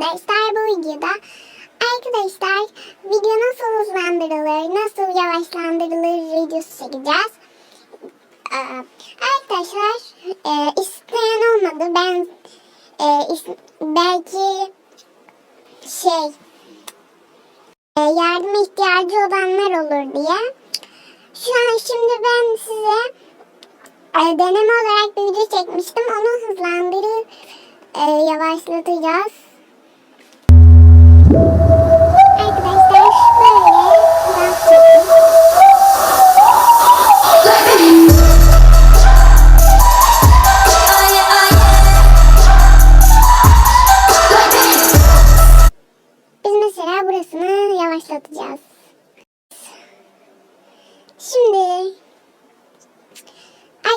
Arkadaşlar bu videoda arkadaşlar video nasıl hızlandırılır, nasıl yavaşlandırılır videosu çekeceğiz. Ee, arkadaşlar e, isteyen olmadı. Ben e, is- belki şey e, yardıma ihtiyacı olanlar olur diye. Şu an şimdi ben size e, deneme olarak bir video çekmiştim. Onu hızlandırıp e, yavaşlatacağız.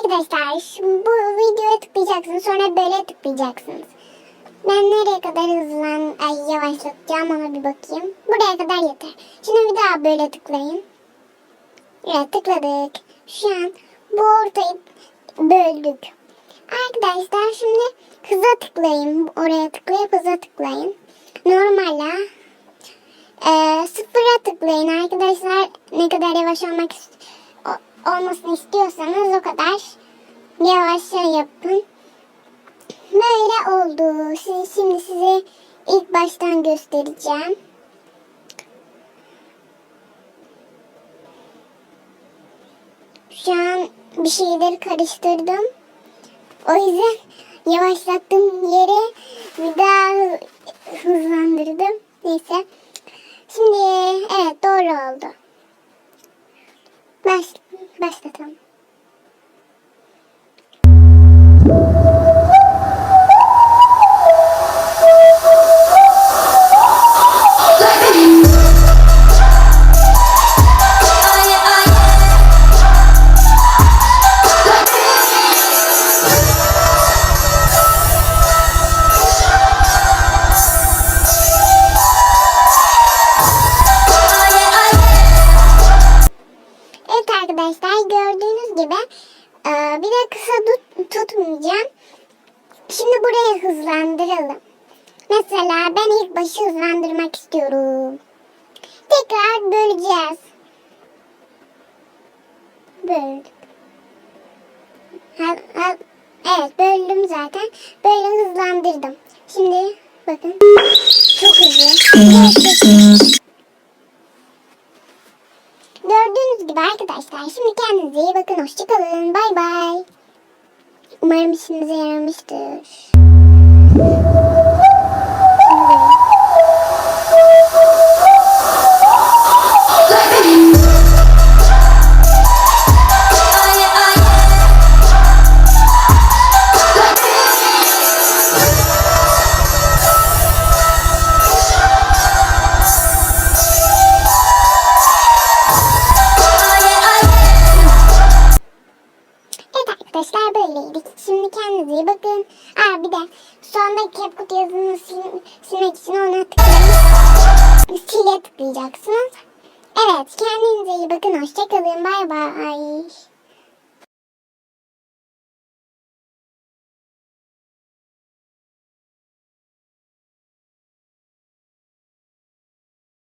Arkadaşlar bu videoya tıklayacaksınız sonra böyle tıklayacaksınız. Ben nereye kadar hızlan ay yavaşlatacağım ona bir bakayım. Buraya kadar yeter. Şimdi bir daha böyle tıklayın. Evet tıkladık. Şu an bu ortayı böldük. Arkadaşlar şimdi hıza tıklayın. Oraya tıklayıp hıza tıklayın. Normala ee, sıfıra tıklayın arkadaşlar. Ne kadar yavaş olmak ist- o- olmasını istiyorsanız o kadar yavaş yapın. Böyle oldu. Sizi, şimdi size ilk baştan göstereceğim. Şu an bir şeyleri karıştırdım. O yüzden yavaşlattığım yeri bir daha hızlandırdım. Neyse. Şimdi evet doğru oldu. Baş, başlatalım. Gibi e, bir de kısa tut, tutmayacağım. Şimdi buraya hızlandıralım. Mesela ben ilk başı hızlandırmak istiyorum. Tekrar böleceğiz. Böldük. Ha, ha, evet böldüm zaten. Böyle hızlandırdım. Şimdi bakın. Çok hızlı. Çok hızlı. Gördüğünüz gibi arkadaşlar şimdi kendinize iyi bakın. Hoşçakalın. Bay bay. Umarım işinize yaramıştır. Aa bir de sondaki CapCut yazısını sil- silmek için ona tıklayın. Sile tıklayacaksınız. Evet kendinize iyi bakın. Hoşçakalın. Bay bay.